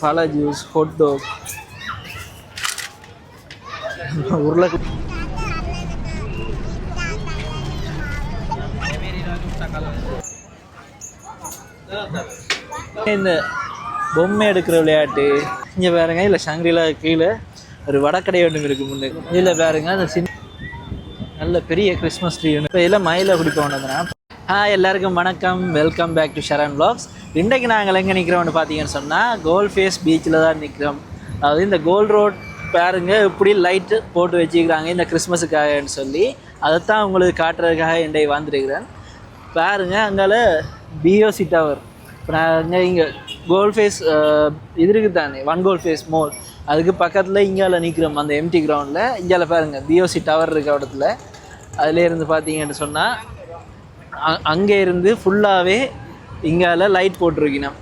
பழ juice hot talk உருளை இந்த பொம்மை எடுக்கிற விளையாட்டு இங்கே பாருங்க இல்லை சங்கிலா கீழே ஒரு வடக்கடை ஒன்று இருக்கு முன்னே. இதில் பாருங்க அந்த சின்ன நல்ல பெரிய கிறிஸ்மஸ் ட்ரீ ஒன்று இப்போ எல்லாம் மயில குடி போனதுனா ஹாய் எல்லாருக்கும் வணக்கம். Welcome back to Sharan vlogs. இன்றைக்கு நாங்கள் எங்கே நிற்கிறோம்னு பார்த்தீங்கன்னு சொன்னால் கோல் ஃபேஸ் பீச்சில் தான் நிற்கிறோம் அதாவது இந்த கோல் ரோட் பாருங்க இப்படி லைட்டு போட்டு வச்சுக்கிறாங்க இந்த கிறிஸ்மஸுக்காகன்னு சொல்லி. அதைத்தான் உங்களுக்கு காட்டுறதுக்காக இன்றைக்கு வந்திருக்கிறேன். பாருங்க அங்கால பிஓசி டவர் இப்போ நான் இங்கே கோல் ஃபேஸ் இது இருக்குது தானே ஒன் கோல் ஃபேஸ் மோல் அதுக்கு பக்கத்தில் இங்கால நிற்கிறோம் அந்த எம்டி கிரவுண்டில் இங்கால பாருங்கள் பிஓசி டவர் இருக்க இடத்துல. அதுலேருந்து பார்த்தீங்கன்னு சொன்னால் அங்கே இருந்து ஃபுல்லாகவே இங்கால லைட் போட்டிருக்கணும்.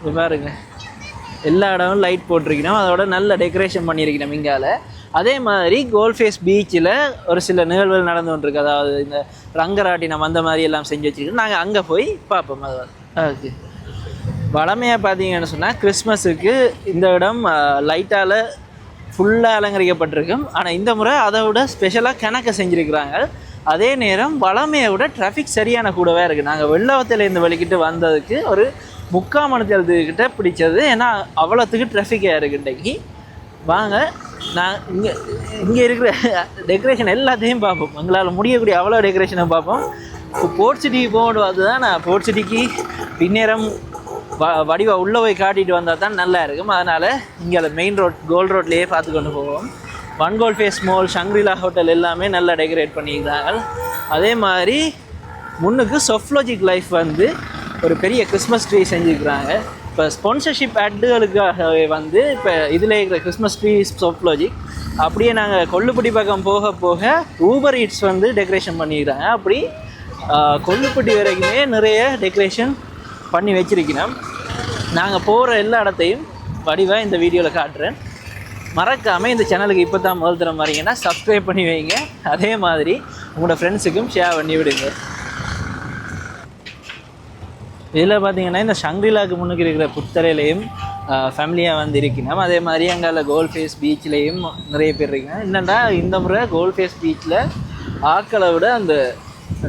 இது பாருங்க. எல்லா இடமும் லைட் போட்டிருக்கணும். அதோட நல்ல டெக்கரேஷன் பண்ணியிருக்கணும் இங்கால. அதே மாதிரி கோல்ஃபேஸ் பீச்சில் ஒரு சில நிகழ்வுகள் நடந்து கொண்டிருக்கு. அதாவது இந்த ரங்கராட்டினம் அந்த மாதிரி எல்லாம் செஞ்சு வச்சுருக்கோம். நாங்கள் அங்கே போய் பார்ப்போம். அது ஓகே. வளமையாக பார்த்தீங்கன்னு சொன்னால் கிறிஸ்மஸுக்கு இந்த இடம் லைட்டால் ஃபுல்லாக அலங்கரிக்கப்பட்டிருக்கும். ஆனால் இந்த முறை அதை விட ஸ்பெஷலாக கணக்க செஞ்சுருக்கிறாங்க. அதே நேரம் வளமையை விட டிராஃபிக் சரியான கூடவே இருக்குது நாங்கள் வெள்ளவத்திலேருந்து வலிக்கிட்டு வந்ததுக்கு ஒரு முக்கால் மணித்தேரத்துக்கிட்ட பிடிச்சது. ஏன்னா அவ்வளோத்துக்கு டிராஃபிக்காக இருக்குது இன்றைக்கி. வாங்க நான் இங்கே இங்கே இருக்கிற டெக்கரேஷன் எல்லாத்தையும் பார்ப்போம். எங்களால் முடியக்கூடிய அவ்வளோ டெக்கரேஷனை பார்ப்போம். இப்போ போர்ட் சிட்டிக்கு போகணும். அதுதான் நான் போர்ட் சிட்டிக்கு பின்னேரம் வ வடிவா உள்ளே போய் காட்டிட்டு வந்தால் தான் நல்லா இருக்கும். அதனால் இங்கே அதை மெயின் ரோட் கோல்ட் ரோட்லேயே பார்த்து கொண்டு போவோம். One face mall Shangrila hotel எல்லாமே நல்லா டெக்கரேட் பண்ணியிருக்காங்க. அதே மாதிரி முன்னுக்கு சொஃப்லோஜிக் லைஃப் வந்து ஒரு பெரிய கிறிஸ்மஸ் ட்ரீ செஞ்சுருக்குறாங்க. இப்போ ஸ்பான்சர்ஷிப் ஆட்டுகளுக்காகவே வந்து இப்போ இதில் இருக்கிற கிறிஸ்மஸ் ட்ரீ சொஃப்லோஜிக் அப்படியே நாங்கள் கொல்லுப்பட்டி பக்கம் போக போக ஊபர் ஈட்ஸ் வந்து டெக்கரேஷன் பண்ணிக்கிறாங்க அப்படி கொல்லுப்பட்டி வரைக்குமே நிறைய டெக்கரேஷன் பண்ணி வச்சுருக்கிறோம். நாங்கள் போகிற எல்லா இடத்தையும் வடிவாக இந்த வீடியோவில் காட்டுறேன். மறக்காமல் இந்த சேனலுக்கு இப்போ தான் முதல் தரம் வரீங்கன்னா சப்ஸ்கிரைப் பண்ணி வைங்க. அதே மாதிரி உங்களோட ஃப்ரெண்ட்ஸுக்கும் ஷேர் பண்ணி விடுங்க. இதில் பார்த்தீங்கன்னா இந்த ஷங்க்ரிலாக்கு முன்னுக்கு இருக்கிற புத்தரையிலையும் ஃபேமிலியாக வந்து இருக்கணும் அதே மாதிரி அங்கே கோல் ஃபேஸ் பீச்லேயும் நிறைய பேர் இருக்கணும் என்னென்னா இந்த முறை கோல் ஃபேஸ் பீச்சில் ஆக்களை விட அந்த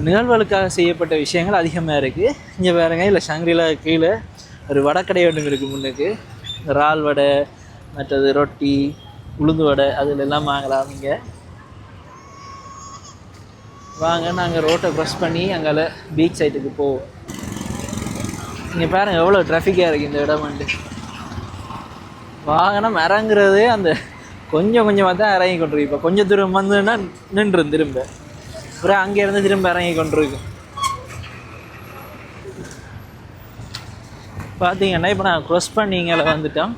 நிகழ்வுகளுக்காக செய்யப்பட்ட விஷயங்கள் அதிகமாக இருக்குது இங்கே பாருங்க இல்லை ஷங்க்ரிலா கீழே ஒரு வடக்கடை ஒன்று இருக்குது முன்னுக்கு. இறால் வடை மற்றது ரொட்டி உளுந்து வடை அதில் எல்லாம் வாங்கலாம் நீங்கள் வாங்க நாங்கள் ரோட்டை க்ரஸ் பண்ணி அங்கால பீச் சைட்டுக்கு போவோம். இங்கே பாருங்கள் எவ்வளோ ட்ராஃபிக்காக இருக்குது இந்த இடம் வந்து. வாகனம் இறங்குறதே அந்த கொஞ்சம் கொஞ்சமாக தான் இறங்கி கொண்டிருக்கு. இப்போ கொஞ்சம் தூரம் வந்துன்னா நின்றும் திரும்ப. அப்புறம் அங்கேருந்து திரும்ப இறங்கி கொண்டிருக்கும். பார்த்தீங்கன்னா இப்போ நான் க்ரொஸ் பண்ணிங்களை இங்கே வந்துட்டோம்.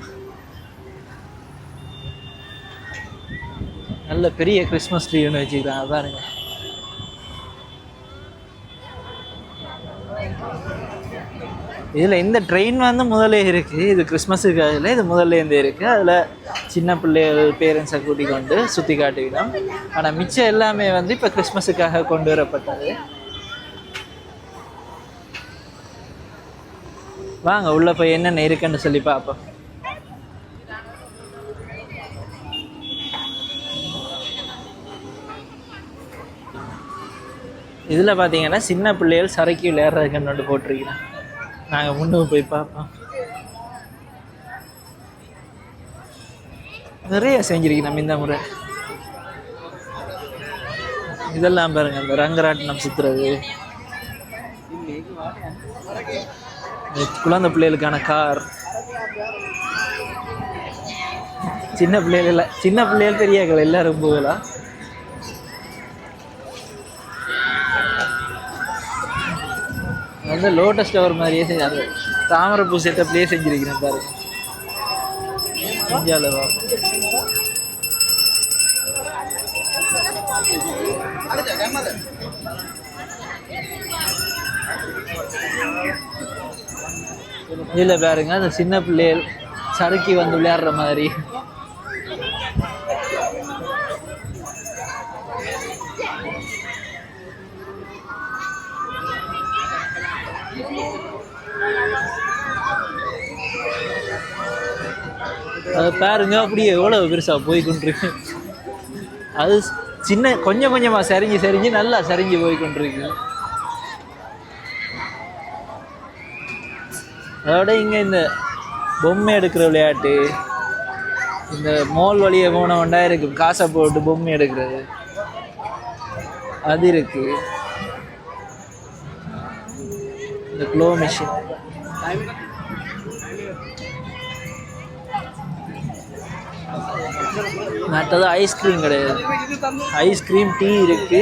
நல்ல பெரிய கிறிஸ்மஸ் ட்ரீ ஒன்று வச்சுக்கிறாங்க பாருங்க. இதில் இந்த ட்ரெயின் வந்து முதல்ல இருக்குது இது கிறிஸ்மஸுக்காக இது முதல்லேருந்து இருக்குது அதில் சின்ன பிள்ளைகள் பேரண்ட்ஸை கூட்டிக் கொண்டு சுற்றி காட்டுவிடும் ஆனால் மிச்சம் எல்லாமே வந்து இப்போ கிறிஸ்மஸுக்காக கொண்டு வரப்பட்டது. வாங்க உள்ளே போய் என்னென்ன இருக்குன்னு சொல்லி பார்ப்போம். இதில் பார்த்தீங்கன்னா சின்ன பிள்ளைகள் சரக்கு விளையாடுறதுக்குன்னு போட்டிருக்கிறேன் நாங்கள் முன்னுக்கு போய் பார்ப்போம். நிறைய செஞ்சிருக்கோம் நம்ம இந்த முறை. இதெல்லாம் பாருங்க இந்த ரங்கராட்டினம் சுத்துறது. குழந்தை பிள்ளைகளுக்கான கார். சின்ன பிள்ளைகள் இல்லை சின்ன பிள்ளைகள் பெரியாக்கள் எல்லாரும் போகலாம் வந்து லோட்டஸ் டவர் மாதிரியே செஞ்சு அந்த தாமரைப்பூ செட்டப்லேயே செஞ்சிருக்கிறேன் பாருங்க இந்தியாவில் தான் இதில் பாருங்க அந்த சின்ன பிள்ளைகள் சறுக்கி வந்து விளையாடுற மாதிரி. அது பாருங்க அப்படியே எவ்வளோ பெருசாக போய் கொண்டிருக்கு. அது சின்ன கொஞ்சம் கொஞ்சமாக சரிஞ்சு சரிஞ்சு நல்லா சரிஞ்சு போய் கொண்டிருக்கு. அதோட இங்கே இந்த பொம்மை எடுக்கிற விளையாட்டு இந்த மோல் வழியை போனவண்டா இருக்கு காசை போட்டு பொம்மை எடுக்கிறது. அது இருக்கு. இந்த க்ளோ மிஷின் மற்றது ஐஸ்கிரீம் கிடையாது. ஐஸ்கிரீம் டீ இருக்கு.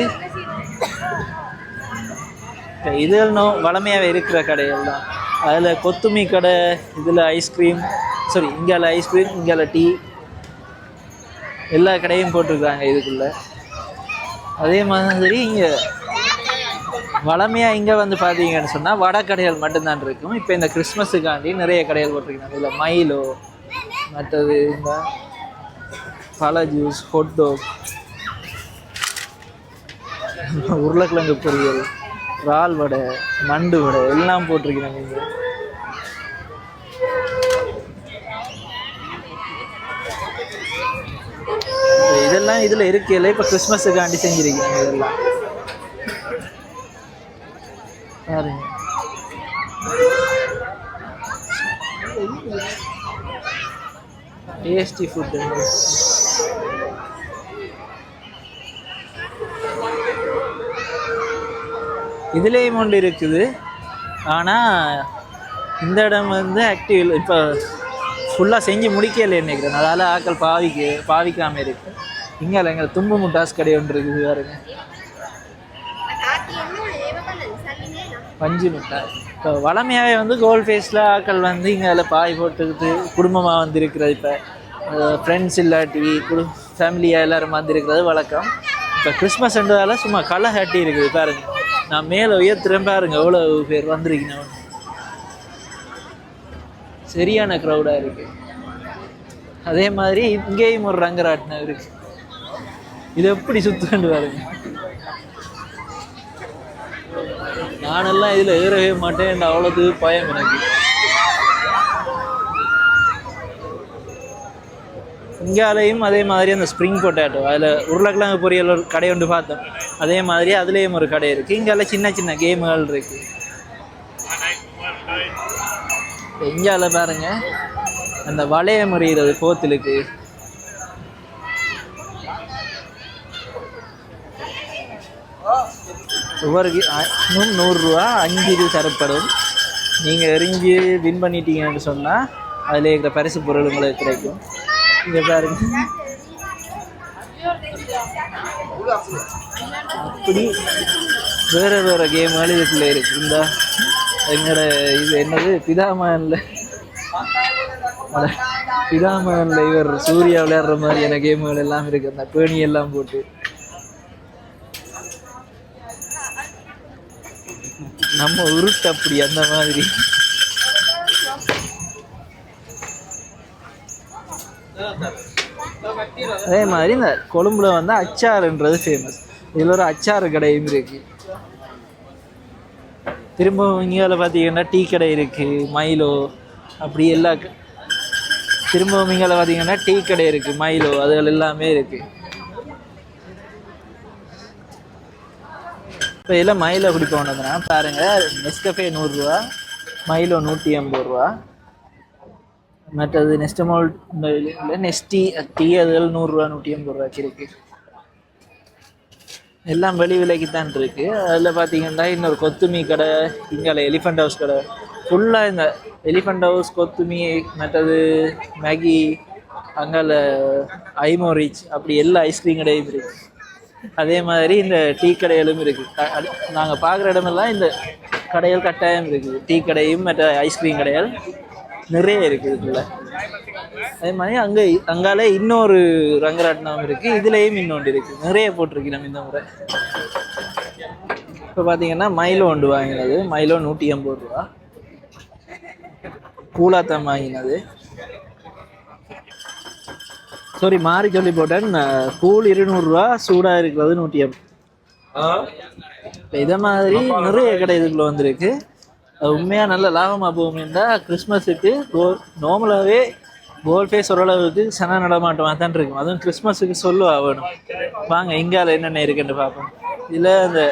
இப்ப இதுகள் நோ இருக்கிற கடைகள் தான். அதில் கொத்துமி கடை இதில் ஐஸ்கிரீம் சாரி இங்கால ஐஸ்கிரீம் இங்கால டீ எல்லா கடையும் போட்டிருக்காங்க இதுக்குள்ள. அதே மாதிரி இங்கே வளமையாக இங்கே வந்து பார்த்தீங்கன்னு சொன்னால் வடை கடைகள் மட்டும்தான் இருக்கும். இப்போ இந்த கிறிஸ்மஸுக்காண்டி நிறைய கடைகள் போட்டிருக்காங்க. இதில் மயிலோ மற்றது இந்த பல ஜூஸ் ஹொட் டாக் உருளைக்கிழங்கு பொரியல். இறால் வடை நண்டு வடை எல்லாம் போட்டிருக்கிறாங்க இங்கே இதெல்லாம் இதில் இருக்கையில இப்போ கிறிஸ்மஸுக்காண்டி செஞ்சிருக்காங்க இதெல்லாம். பாருங்க டேஸ்டி ஃபுட்டு இதுலேயும் ஒன்று இருக்குது. ஆனால் இந்த இடம் வந்து ஆக்டிவ் இப்போ ஃபுல்லாக செஞ்சு முடிக்கலை நினைக்கிறேன். அதால் ஆக்கள் பாவிக்கு பாவிக்காமல் இருக்கு. இங்கே எங்கள் தும்பு முட்டாஸ் கடை ஒன்று இருக்குது பாருங்க. பஞ்சு மிட்டாய் இப்போ வளமையாகவே வந்து கோல் ஃபேஸில் ஆக்கள் வந்து இங்கே அதில் பாய் போட்டுக்கிட்டு குடும்பமாக வந்து இருக்கிறது இப்போ ஃப்ரெண்ட்ஸ் இல்லாட்டி குடு ஃபேமிலியாக எல்லோரும் வந்து இருக்கிறது வழக்கம். இப்போ கிறிஸ்மஸ் என்றதால சும்மா களை ஹாட்டி இருக்குது பாருங்கள் நான் மேலே உயர்த்துறேன் பாருங்க எவ்வளோ பேர் வந்திருக்கீங்க. சரியான க்ரௌடாக இருக்கு. அதே மாதிரி இங்கேயும் ஒரு ரங்கராட்டினம் இருக்கு. இது எப்படி சுத்துண்டு பாருங்க. நானெல்லாம் இதில் ஏறவே மாட்டேன் அவ்வளோது பயம் எனக்கு. இங்காலையும் அதே மாதிரி அந்த ஸ்ப்ரிங் பொட்டேட்டோ அதில் உருளைக்கிழங்கு பொரியல் ஒரு கடை ஒன்று பார்த்தோம். அதே மாதிரி அதுலேயும் ஒரு கடை இருக்குது இங்கால சின்ன சின்ன கேமுகள் இருக்குது இங்கால பாருங்க அந்த வளைய முறிகிறது கோத்திலுக்கு ஒவ்வொரு கி- நூறுரூவா அஞ்சு இது தரப்படும். நீங்கள் எரிஞ்சு வின் பண்ணிட்டீங்கன்னு சொன்னால் அதில் இருக்கிற பரிசு பொருள் உங்களுக்கு கிடைக்கும். இங்கே பாருங்க. அப்படி வேறு வேறு கேம்கள் இதுக்குள்ளே இருக்கு இந்த எங்களோட இது என்னது? பிதாமகனில். பிதாமகனில் இவர் சூர்யா விளையாடுற மாதிரியான கேம்கள் எல்லாம் இருக்கு. அந்த பேணி எல்லாம் போட்டு. நம்ம உருட்டு அப்படி அந்த மாதிரி. அதே மாதிரி இந்த கொழும்புல வந்து அச்சாறுன்றது ஃபேமஸ் இதில் ஒரு அச்சாறு கடையும் இருக்கு. திரும்ப இங்கே பார்த்தீங்கன்னா டீ கடை இருக்கு மைலோ அப்படி எல்லா திரும்பவும் இங்கே பார்த்தீங்கன்னா டீ கடை இருக்கு மைலோ அதுகள் எல்லாமே இருக்கு. இப்போ இதில் மயிலை குடிக்க வேண்டதுன்னா பாருங்கள் நெஸ்கஃபே நூறுரூவா மயிலோ நூற்றி ஐம்பது ரூபா. மற்றது நெஸ்டமால் நெஸ்டி டீ அதுகள் நூறுரூவா நூற்றி ஐம்பது ரூபாய்க்கு இருக்கு. எல்லாம் வெளி விலைக்கு தான் இருக்கு. அதில் பார்த்தீங்கன்னா இன்னொரு கொத்துமி கடை இங்கால எலிஃபண்ட் ஹவுஸ் கடை. ஃபுல்லாக இந்த எலிஃபண்ட் ஹவுஸ் கொத்துமி மற்றது மேகி அங்கால ஐமோரிச் அப்படி எல்லா ஐஸ்கிரீம் கடையும் இருக்கு. அதே மாதிரி இந்த டீ கடைகளும் இருக்கு. நாங்கள் பார்க்குற இடமெல்லாம் இந்த கடைகள் கட்டாயம் இருக்குது டீ கடையும் மற்ற ஐஸ்கிரீம் கடைகள். நிறைய இருக்குது இதுக்குள்ள. அதே மாதிரி அங்கே அங்கால இன்னொரு ரங்கராட்டினம் இருக்கு. இதுலேயும் இன்னொன்று இருக்கு. நிறைய போட்டிருக்கு நம்ம இந்த முறை. இப்போ பார்த்தீங்கன்னா மைலோ ஒன்று வாங்கினது. மைலோ நூற்றி ஐம்பது ரூபா. கூலாத்தம் வாங்கினது. சாரி மாறி சொல்லி போட்டேன். கூழ் இருநூறுவா சூடாக இருக்கிறது நூற்றி இப்போ இதை மாதிரி நிறைய கடை இதுக்குள்ள வந்திருக்கு. உண்மையாக நல்ல லாபமாக போகும்னா கிறிஸ்மஸுக்கு நார்மலாகவே கோல் ஃபேஸ் ஓரளவுக்கு சன நடமாட்டமாக தான் இருக்கும். அதுவும் கிறிஸ்மஸுக்கு சொல்லுவா வேணும் வாங்க இங்கால என்னென்ன இருக்குன்னு பார்ப்போம். இதில் அந்த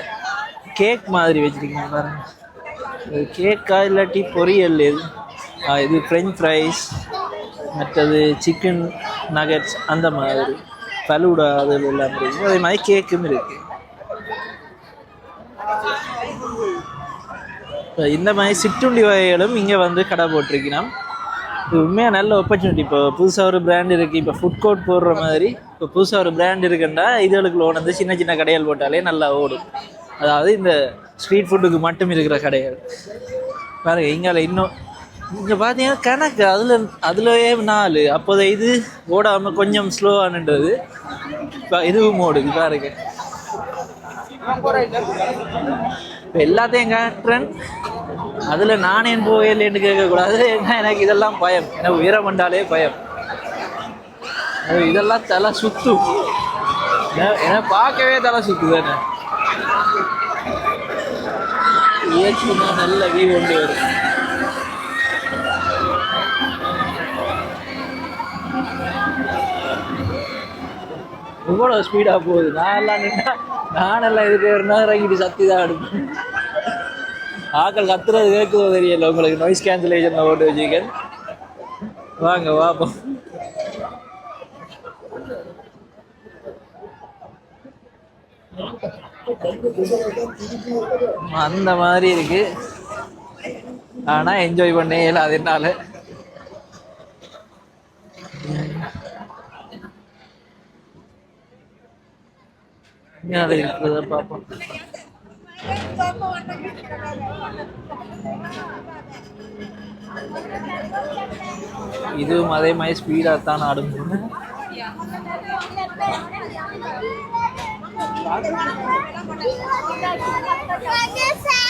கேக் மாதிரி வச்சுருக்கீங்க பாருங்க. இது கேக்கா இல்லாட்டி பொரியல் இது? இது ஃப்ரெஞ்ச் ஃப்ரைஸ் மற்றது சிக்கன் நகட்ஸ் அந்த மாதிரி. ஃபலூடா அது எல்லாம் இருக்குது அதே மாதிரி கேக்கும் இருக்குது இந்த மாதிரி சிற்றுண்டி வகைகளும் இங்கே வந்து கடை போட்டிருக்கணும் இது உண்மையாக நல்ல ஆப்பர்ச்சுனிட்டி இப்போ புதுசாக ஒரு பிராண்ட் இருக்குது இப்போ ஃபுட் கோர்ட் போடுற மாதிரி இப்போ புதுசாக ஒரு பிராண்ட் இருக்குண்டா இதுகளுக்கு லோன் வந்து சின்ன சின்ன கடைகள் போட்டாலே நல்லா ஓடும். அதாவது இந்த ஸ்ட்ரீட் ஃபுட்டுக்கு மட்டும் இருக்கிற கடைகள். பாருங்க இங்கால இன்னும் இங்கே பார்த்தீங்கன்னா கணக்கு அதில் அதுலயே நாலு. அப்போதை இது ஓடாமல் கொஞ்சம் ஸ்லோவானுன்றது இப்போ இதுவும் ஓடுது பாருங்க. இப்போ எல்லாத்தையும் காட்டுறேன் அதில் நானே போகலேன்னு கேட்கக்கூடாது. ஏன்னா எனக்கு இதெல்லாம் பயம். எனக்கு உயரம் வந்தாலே பயம். இதெல்லாம் தலை சுத்து. எனக்கு பார்க்கவே தலை சுத்துதானே நல்ல வியூ கொண்டு வரும். இவ்வளோ ஸ்பீடாக போகுது? நான் எல்லாம் நின்னா நானெல்லாம் இதுக்கு ஒரு நேரம் இறங்கிட்டு சத்தி தான் எடுப்பேன். ஆக்கள் கத்துறது கேட்குதோ தெரியல. உங்களுக்கு நாய்ஸ் கேன்சலேஷன் ஓட்டு வச்சுக்க வாங்க வாப்போம். அந்த மாதிரி இருக்கு. ஆனா என்ஜாய் பண்ணே இல்லை அது என்னால இருக்கிறத பார்ப்போம். இதுவும் அதே மாதிரி ஸ்பீடாக தான் ஆடும்.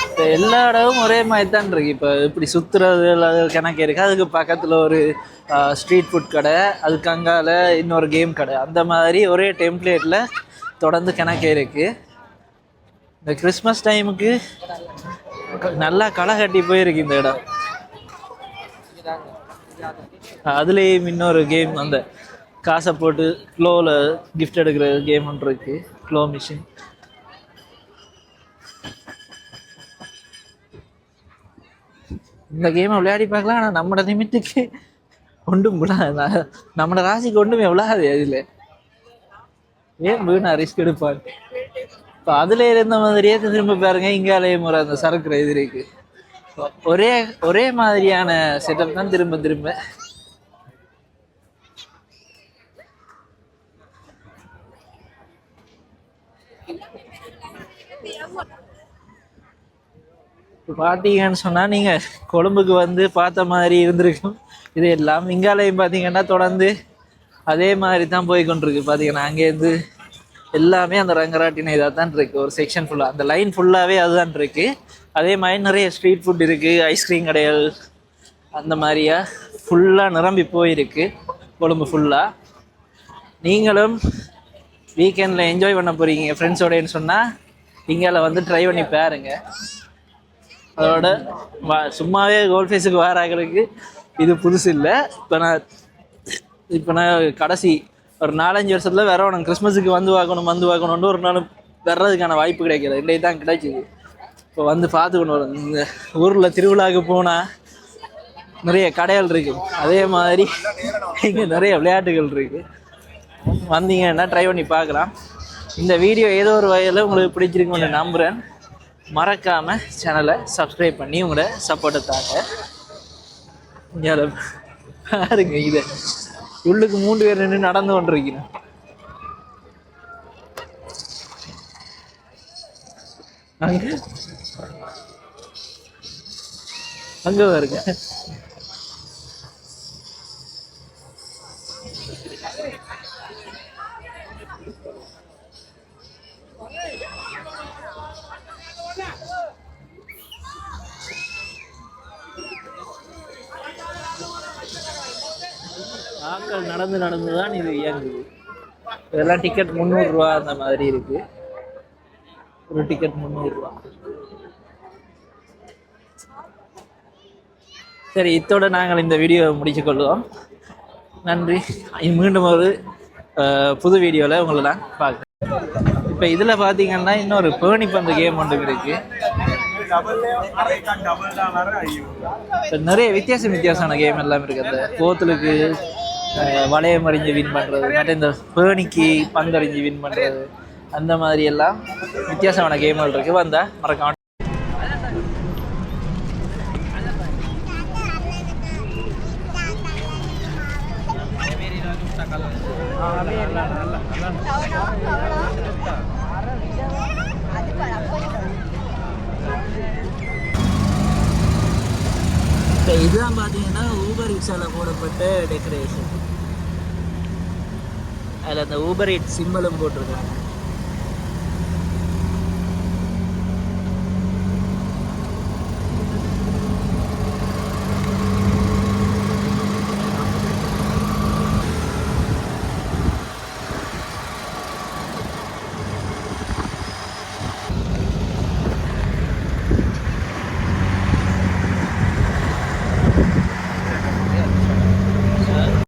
இப்போ எல்லா இடமும் ஒரே மாதிரி தான் இருக்கு. இப்போ இப்படி சுற்றுறது எல்லாம் கணக்கு இருக்கு. அதுக்கு பக்கத்தில் ஒரு ஸ்ட்ரீட் ஃபுட் கடை அதுக்கு அங்கால இன்னொரு கேம் கடை. அந்த மாதிரி ஒரே டெம்ப்ளேட்டில் தொடர்ந்து கணக்கு இருக்கு. இந்த கிறிஸ்மஸ் டைமுக்கு நல்லா களை கட்டி போயிருக்கு இந்த இடம். அதுலேயும் இன்னொரு கேம் அந்த காசை போட்டு க்ளோவில் கிஃப்ட் எடுக்கிற கேம் ஒன்று இருக்கு. க்ளோ மிஷின் இந்த கேமை விளையாடி பார்க்கலாம் ஆனால் நம்மளோட நிமித்துக்கு ஒன்றும் விடாது நம்மளோட ராசிக்கு ஒன்றுமே விழாது அதில். ஏன் வீணா ரிஸ்க் எடுப்பான் இப்போ அதில் இருந்த மாதிரியே திரும்ப பாருங்க இங்காலே முறை அந்த சரக்கு இது இருக்கு ஒரே ஒரே மாதிரியான செட்டப் தான் திரும்ப திரும்ப. பார்த்தீங்கன்னு சொன்னால் நீங்கள் கொழும்புக்கு வந்து பார்த்த மாதிரி இருந்திருக்கும். இது எல்லாம் இங்காலையும் பார்த்தீங்கன்னா தொடர்ந்து அதே மாதிரி தான் போய் கொண்டிருக்கு. பார்த்தீங்கன்னா அங்கேருந்து எல்லாமே அந்த ரங்கராட்டின இதாக தான் இருக்குது ஒரு செக்ஷன் ஃபுல்லாக அந்த லைன் ஃபுல்லாகவே அதுதான் இருக்குது அதே மாதிரி நிறைய ஸ்ட்ரீட் ஃபுட் இருக்குது ஐஸ்கிரீம் கடைகள் அந்த மாதிரியா ஃபுல்லாக நிரம்பி போயிருக்கு. கொழும்பு ஃபுல்லாக நீங்களும் வீக்கெண்டில் என்ஜாய் பண்ண போகிறீங்க ஃப்ரெண்ட்ஸோடன்னு சொன்னால் இங்கால வந்து ட்ரை பண்ணி பாருங்க. அதோட வா சும்மாவே கோல் ஃபேஸுக்கு வாராங்களுக்கு இது புதுசு இல்லை. இப்போ நான் இப்போ நான் கடைசி ஒரு நாலஞ்சு வருஷத்தில் வேற உனக்கு கிறிஸ்மஸுக்கு வந்து பார்க்கணும் வந்து வாங்கணும்னு ஒரு நாள் வர்றதுக்கான வாய்ப்பு கிடைக்கல. இன்றைக்கு தான் கிடைச்சிது. இப்போ வந்து பார்த்துக்கணும். வரும் இந்த ஊரில் திருவிழாவுக்கு போனால் நிறைய கடைகள் இருக்கு. அதே மாதிரி இங்கே நிறைய விளையாட்டுகள் இருக்கு. வந்தீங்கன்னா ட்ரை பண்ணி பார்க்கலாம். இந்த வீடியோ ஏதோ ஒரு வகையில் உங்களுக்கு பிடிச்சிருக்குன்னு நம்புகிறேன் மறக்காமல் சேனலை சப்ஸ்கிரைப் பண்ணி உங்களோட சப்போர்ட்டை தாங்க. பாருங்க இதை. உள்ளுக்கு மூன்று பேர் நின்று நடந்து கொண்டிருக்கிறேன் அங்க. அங்க இருக்கேன் ஆட்கள் நடந்து நடந்து தான் இது இயங்குது. இதெல்லாம் டிக்கெட் முந்நூறுரூவா அந்த மாதிரி இருக்கு. ஒரு டிக்கெட் முந்நூறுரூவா. சரி இத்தோட நாங்கள் இந்த வீடியோவை முடிச்சு கொள்வோம். நன்றி. மீண்டும் ஒரு புது வீடியோவில் உங்களை நான் பார்க்குறேன். இப்போ இதில் பார்த்தீங்கன்னா இன்னொரு பேணி பந்து கேம் ஒன்று இருக்குது நிறைய வித்தியாசம் வித்தியாசமான கேம் எல்லாம் இருக்குது அந்த கோத்தலுக்கு வளையம் அறிஞ்சு வின் பண்ணுறது மற்ற இந்த பேணிக்கு பந்தறிஞ்சு வின் பண்ணுறது அந்த மாதிரி எல்லாம் வித்தியாசமான கேம்கள் இருக்குது வந்தால் மறக்காம இப்போ இதுதான் பார்த்தீங்கன்னா ஊபர் ரிக்ஷாவில் போடப்பட்ட டெக்கரேஷன் அதில் அந்த ஊபர் இட் சிம்பிளும் போட்டிருக்காங்க.